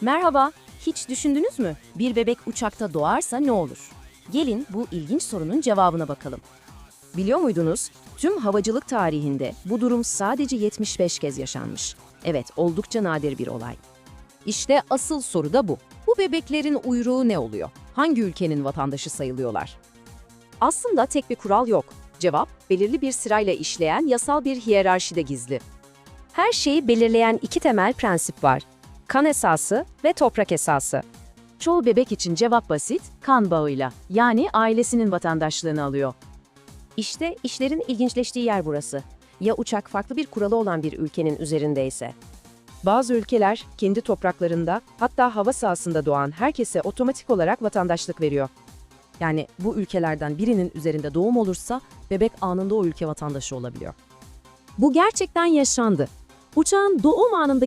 Merhaba, hiç düşündünüz mü? Bir bebek uçakta doğarsa ne olur? Gelin bu ilginç sorunun cevabına bakalım. Biliyor muydunuz? Tüm havacılık tarihinde bu durum sadece 75 kez yaşanmış. Evet, oldukça nadir bir olay. İşte asıl soru da bu. Bu bebeklerin uyruğu ne oluyor? Hangi ülkenin vatandaşı sayılıyorlar? Aslında tek bir kural yok. Cevap, belirli bir sırayla işleyen yasal bir hiyerarşide gizli. Her şeyi belirleyen iki temel prensip var. Kan esası ve toprak esası. Çoğu bebek için cevap basit, kan bağıyla. Yani ailesinin vatandaşlığını alıyor. İşte işlerin ilginçleştiği yer burası. Ya uçak farklı bir kuralı olan bir ülkenin üzerindeyse? Bazı ülkeler kendi topraklarında hatta hava sahasında doğan herkese otomatik olarak vatandaşlık veriyor. Yani bu ülkelerden birinin üzerinde doğum olursa bebek anında o ülke vatandaşı olabiliyor. Bu gerçekten yaşandı. Uçağın doğum anında